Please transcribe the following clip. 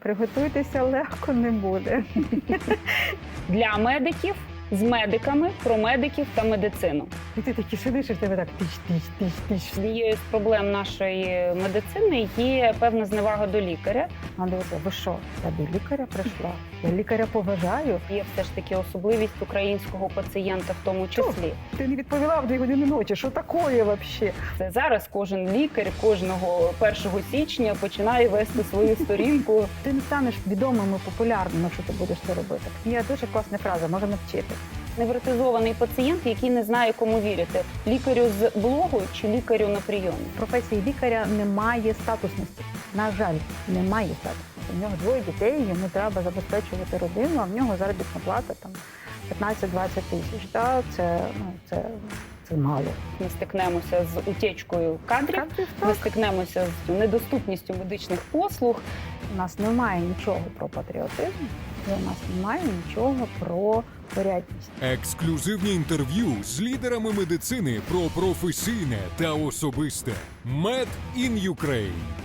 Приготуйтеся, легко не буде. Для медиків з медиками про медиків та медицину. І ти такий сидиш, і в тебе так тиш, тиш, тиш, тиш. Однією з проблем нашої медицини є певна зневага до лікаря. А дивіться, ви що? Я до лікаря прийшла. Я лікаря поважаю. Є все ж таки особливість українського пацієнта, в тому числі. Ти не відповіла в дві години ночі. Що таке взагалі? Це зараз кожен лікар кожного 1 січня починає вести свою сторінку. Ти не станеш відомим і популярним, якщо ти будеш це робити. Є дуже класна фраза, можемо вчити. Невротизований пацієнт, який не знає, кому вірити: лікарю з блогу чи лікарю на прийомі. Професії лікаря немає статусності. На жаль, немає статусності. У нього двоє дітей, йому треба забезпечувати родину, а в нього заробітна плата там 15-20 тисяч. Та це ну це, мало. Ми стикнемося з утічкою кадрів. Кадрів, Ми стикнемося з недоступністю медичних послуг. У нас немає нічого про патріотизм, і у нас немає нічого про порядність. Ексклюзивні інтерв'ю з лідерами медицини про професійне та особисте. Med in Ukraine.